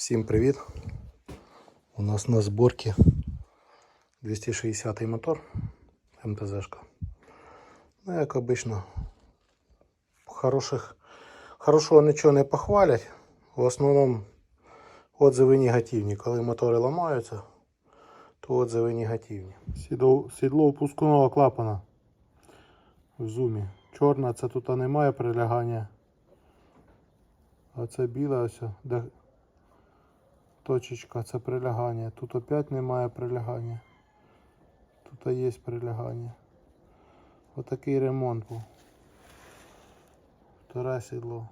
Всім привіт! У нас на зборці 260 мотор МТЗшка. Ну, як обично, хороших, хорошого нічого не похвалять. В основному отзиви негативні. Коли мотори ламаються, то отзиви негативні. Сідло, сідло опускного клапана в зумі. Чорна, це тут немає прилягання. А це біла ось, точечка, це прилягання. Тут опять немає прилягання. Тут є прилягання. Отакий ремонт був. Вторе сідло.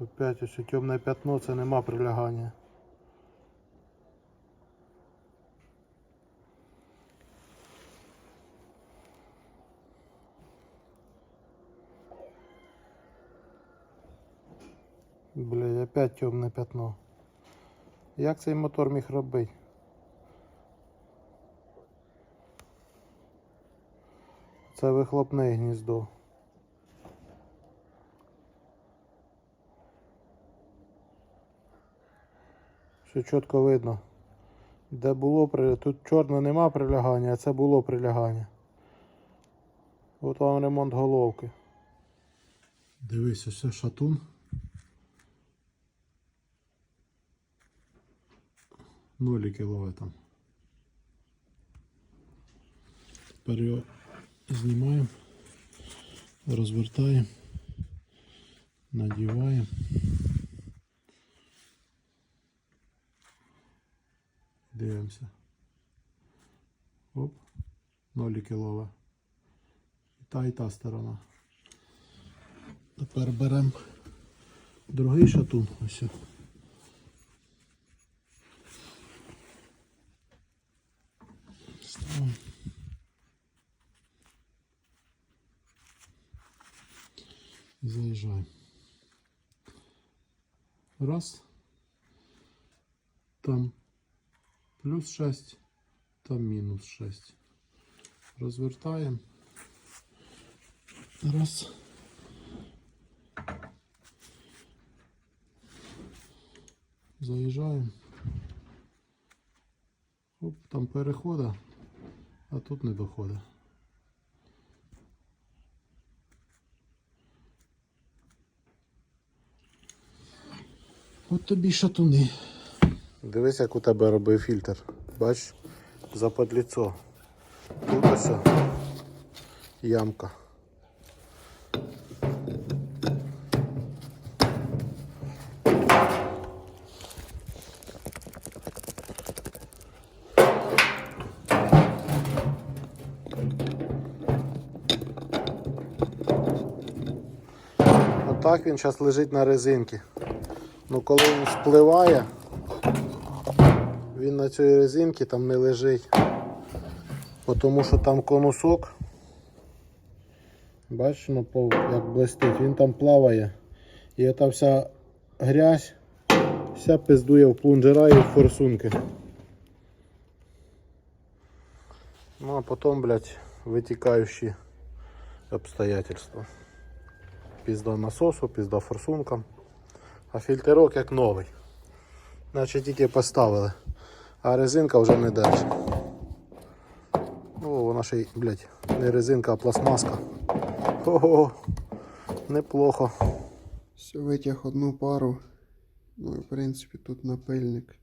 Опять ось темне пятно, це нема прилягання. Блядь, опять темне пятно. Як цей мотор міг робити? Це вихлопне гніздо. Все чітко видно. Де було при... Тут чорно нема прилягання, а це було прилягання. От вам ремонт головки. Дивись, ось шатун. Ноліки ловить там. Тепер його знімаємо, розвертаємо, надіваємо. Дивимося. Оп, ноліки ловить. І та і та сторона. Тепер беремо другий шатун. Ось. Ставимо. І. Раз. Там плюс 6, там мінус 6. Розвертаємо. Раз. Заїжджаємо. Оп, там перехода, а тут не доходить. От тобі шатуни. Дивись, як у тебе робив фільтр. Бач, западліцо. Тут ось ямка. Отак він зараз лежить на резинці. Ну коли він спливає, він на цій резинці там не лежить. Тому що там конусок. Бачиш, ну, як блистить, він там плаває. І ота вся грязь, вся пиздує в плунжера і в форсунки. Ну а потім, блядь, витікаючі обстоятельства. Пізда насосу, пізда форсункам. А фільтрок як новий. Наче тільки поставили. А резинка вже не держить. О, вона ще й, блядь, не резинка, а пластмаска. Ого, неплохо. Все, витяг одну пару. Ну і в принципі тут напильник.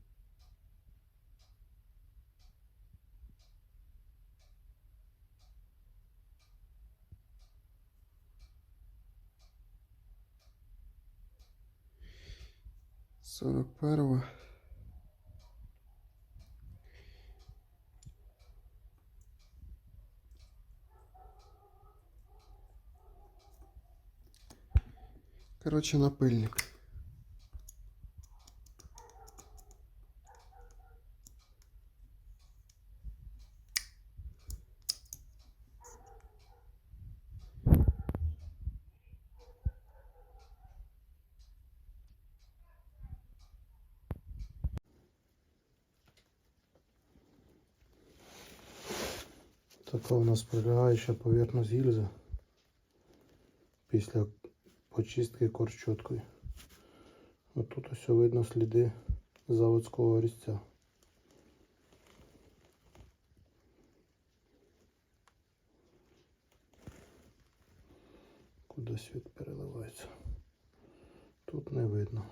41. Короче, напыльник. Така у нас прилягаюча поверхність гільзи після почистки корчоткою. Отут ось видно сліди заводського різця. Куди світ переливається? Тут не видно.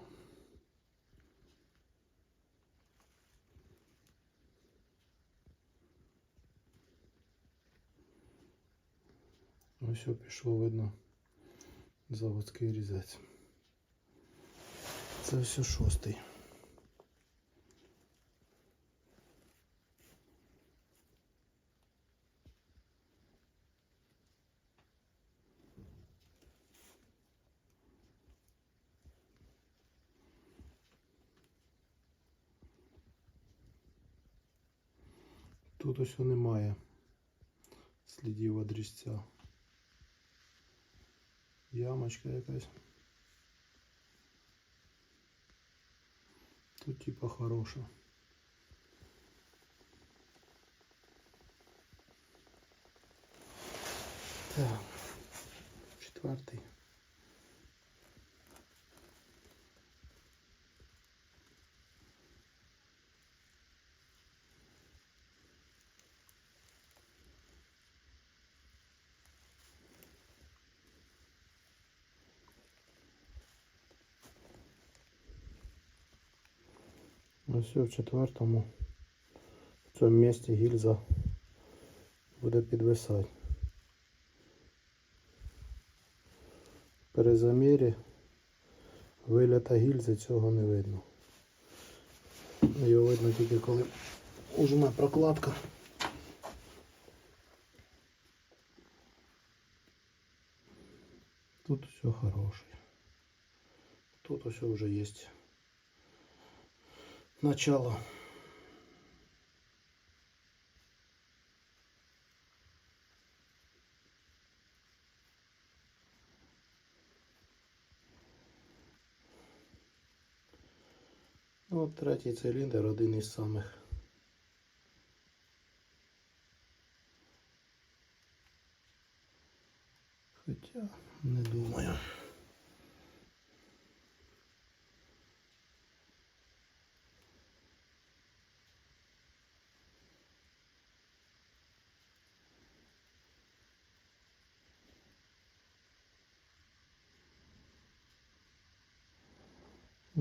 Ось що пішло видно заводський різець. Це все шостий. Тут ось немає слідів від різця. Ямочка якась. Тут типа хороша. Так. Четвертий. Ось в четвертому в цьому місці гільза буде підвисати. При замірі виліта гільзи цього не видно. Його видно тільки коли ужме прокладка. Тут все хороше. Тут все вже є начало. Ну, от третій циліндр один із самих. Хоча не думаю.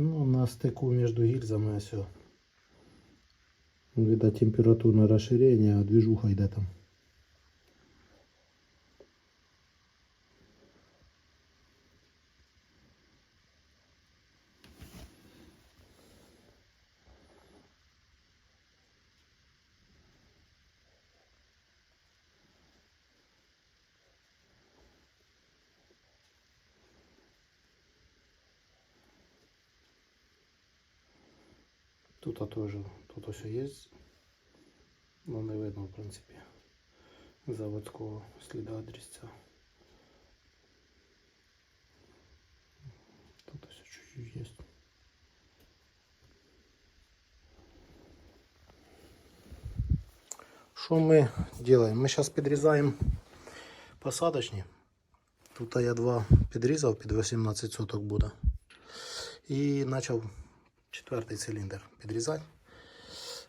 Ну, на стыку между гильзами все. Видать температурное расширение, движуха идет там. Тут тоже, тут все есть. Но не видно, в принципі, заводського сліда від різця. Тут все чуть-чуть есть. Що ми робимо? Ми зараз підрізаємо посадочні. Тут я два підрізав, під 18 соток буде. І почав Четвертий циліндр підрізати.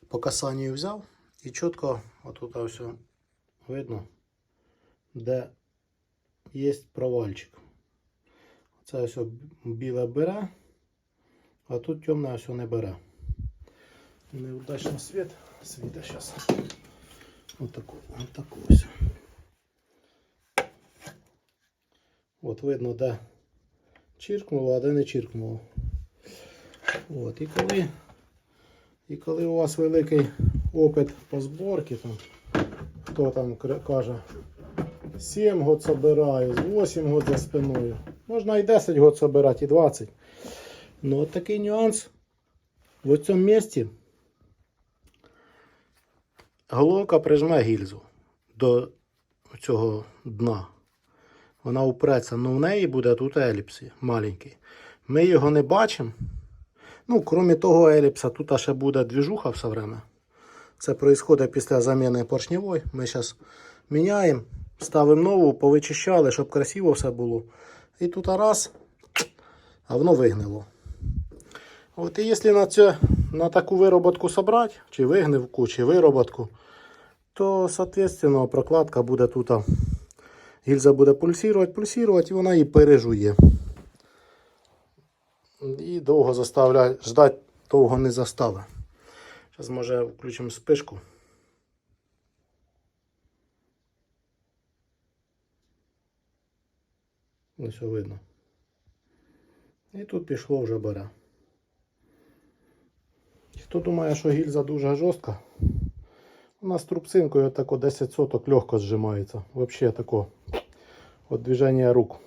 По касанню взяв і чітко отут все видно, де є провальчик. Це все біле бере, а тут темне все не бере. Неудачний світ світа зараз. Отаку, отаку ось. От видно, де чиркнуло, а де не чиркнуло. От, і коли, і коли у вас великий опит по зборці, там, хто там каже, 7 год собираю, 8 год за спиною. Можна і 10 год собирати, і 20. Ну от такий нюанс. В цьому місці головка прижме гільзу до цього дна. Вона упреться, але в неї буде тут еліпсі маленький. Ми його не бачимо. Ну, крім того еліпса, тут ще буде двіжуха все время. Це відбувається після заміни поршневої. Ми зараз міняємо, ставимо нову, повичищали, щоб красиво все було. І тут раз, а воно вигнило. От і якщо на, це, на таку вироботку собрати, чи вигнивку, чи вироботку, то, соответственно, прокладка буде тут. Гільза буде пульсувати, пульсувати, і вона її пережує. І довго заставляє, ждати довго не заставить. Зараз, може, включимо спишку. Не все видно. І тут пішло вже бере. Хто думає, що гільза дуже жорстка, вона з трубцинкою тако 10 соток легко зжимається. Взагалі тако от движення рук.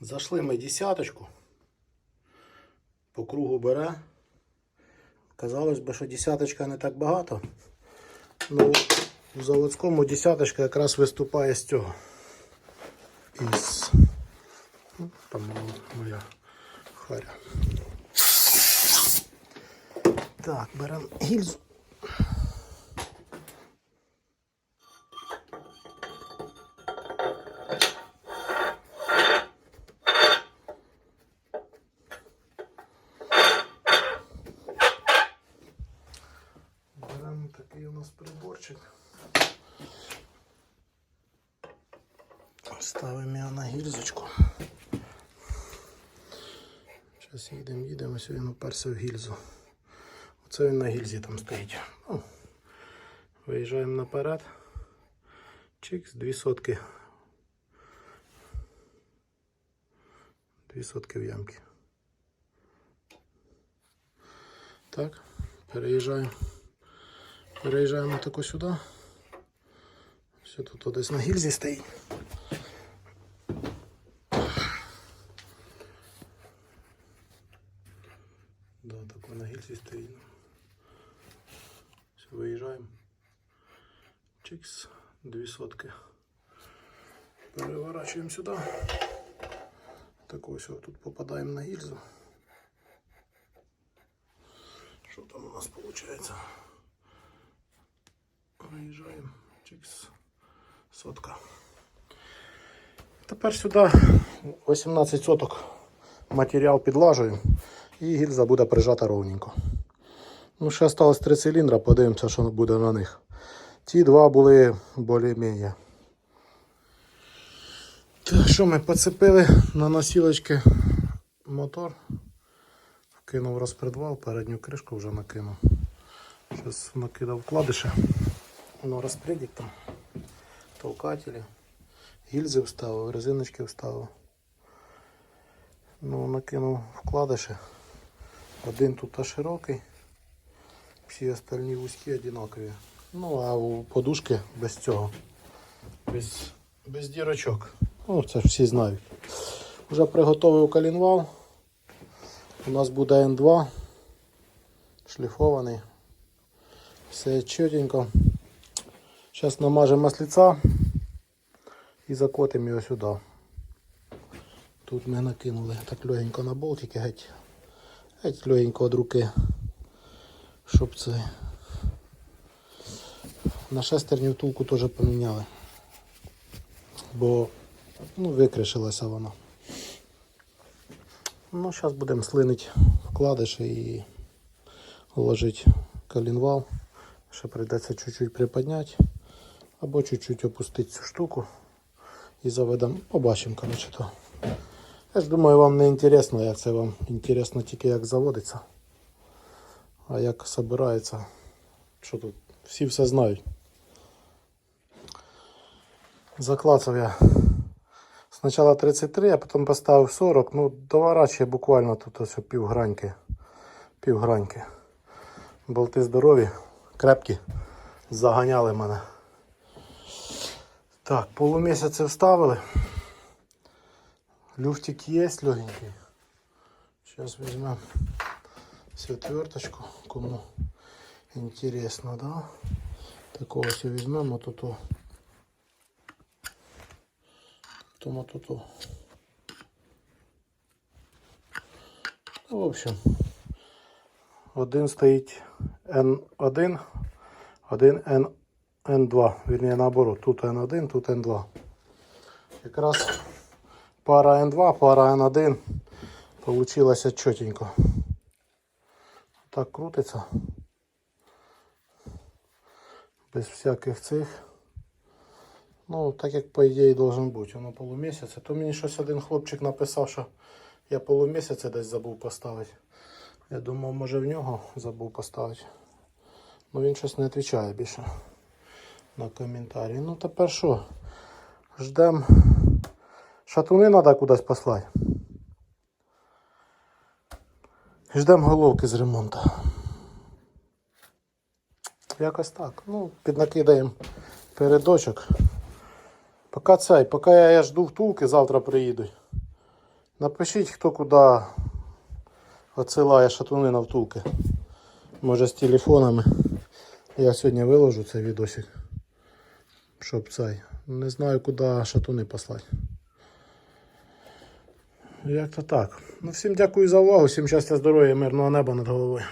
Зайшли ми десяточку. По кругу бере. Казалось би, що десяточка не так багато. Ну, в заводському десяточка якраз виступає з цього. Із Ну, Там моя харя. Так, беремо гільзу. Беремо такий у нас приборчик. Ставимо його на гільзочку. Зараз їдемо, їдемо, в гільзу. Оце він на гільзі там стоїть. Ну, виїжджаємо наперед. Чикс, дві сотки. Дві сотки в ямки. Так, переїжджаємо. Переїжджаємо тако сюди. Все тут десь на гільзі стоїть. так на гільзі стоїть. Все, виїжджаємо. Чикс, дві сотки. Переворачуємо сюди. Так ось от тут попадаємо на гільзу. Що там у нас виходить? Виїжджаємо. Чикс. Сотка. Тепер сюди 18 соток матеріал підлажуємо І гільза буде прижата ровненько. Ну, ще осталось три циліндра, подивимося, що буде на них. Ті два були більш-менш. Так, що ми поцепили на носілочки мотор. Вкинув розпредвал, передню кришку вже накинув. Зараз накидав вкладиші. Воно розпредік там. Толкателі. Гільзи вставив, резиночки вставив. Ну, накинув вкладиші. Один тут широкий, всі остальні вузькі одинакові. Ну, а у подушки без цього. Без, без дірочок. Ну, це ж всі знають. Вже приготовив колінвал. У нас буде Н2. Шліфований. Все чотенько. Зараз намажемо масліця і закотимо його сюди. Тут ми накинули так легенько на болтики, геть, геть легенько від руки, щоб це на шестерню втулку теж поміняли, бо ну, викришилася вона. Ну, зараз будемо слинити вкладиші і ложити колінвал. Ще прийдеться чуть-чуть приподняти або чуть-чуть опустити цю штуку і заведемо. Побачимо, коротше, то. Я ж думаю, вам не інтересно, як це вам інтересно тільки як заводиться. А як собирається. Що тут? Всі все знають. Заклацав я спочатку 33, а потім поставив 40. Ну, доворачує буквально тут ось півграньки. Півграньки. Болти здорові, крепкі. Заганяли мене. Так, полумісяці вставили. Люфтик есть легенький. Сейчас возьмем всю кому интересно, да? Такого все возьмем, вот тут. Потом вот тут. Ну, в общем, один стоїть N1, один N, N2, вірніше наоборот, тут N1, тут N2. Якраз пара N2, пара N1 Получилося чотенько. Так крутиться. Без всяких цих. Ну, так як по ідеї должен бути. Воно полумісяця. То мені щось один хлопчик написав, що я полумісяця десь забув поставити. Я думав, може в нього забув поставити. Ну він щось не відповідає більше на коментарі. Ну тепер що? Ждем. Шатуни треба кудись послати. Ждем головки з ремонту. Якось так. Ну, піднакидаємо передочок. Поки цей, поки я, я жду втулки, завтра приїдуть. Напишіть, хто куди відсилає шатуни на втулки. Може з телефонами. Я сьогодні виложу цей відосик. Щоб цей. Не знаю, куди шатуни послати. Як то так. Ну, всім дякую за увагу, всім щастя, здоров'я, мирного неба над головою.